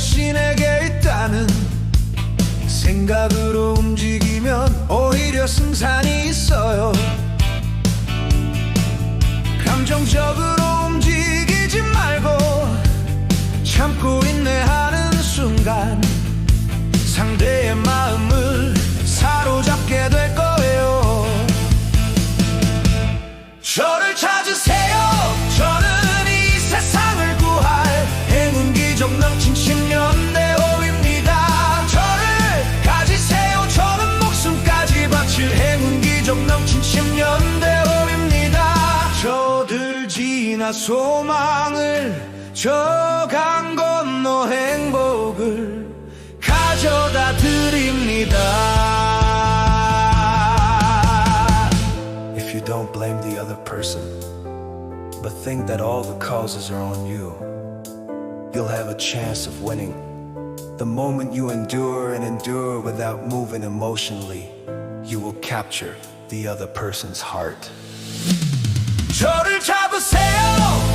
자신에게 있다는 생각으로 움직이면 오히려 승산이 있어요. 감정적으로 움직이지 말고 참고 인내하는 순간 상대의 마음 지나 소망을 저 강 건너 행복을 가져다 드립니다 If you don't blame the other person, but think that all the causes are on you, you'll have a chance of winning. The moment you endure and endure without moving emotionally, you will capture the other person's heart. 저를 잡으세요.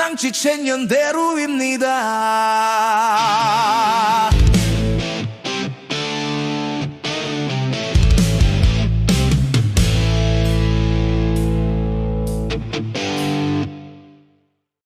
전남 지천 연대로입니다.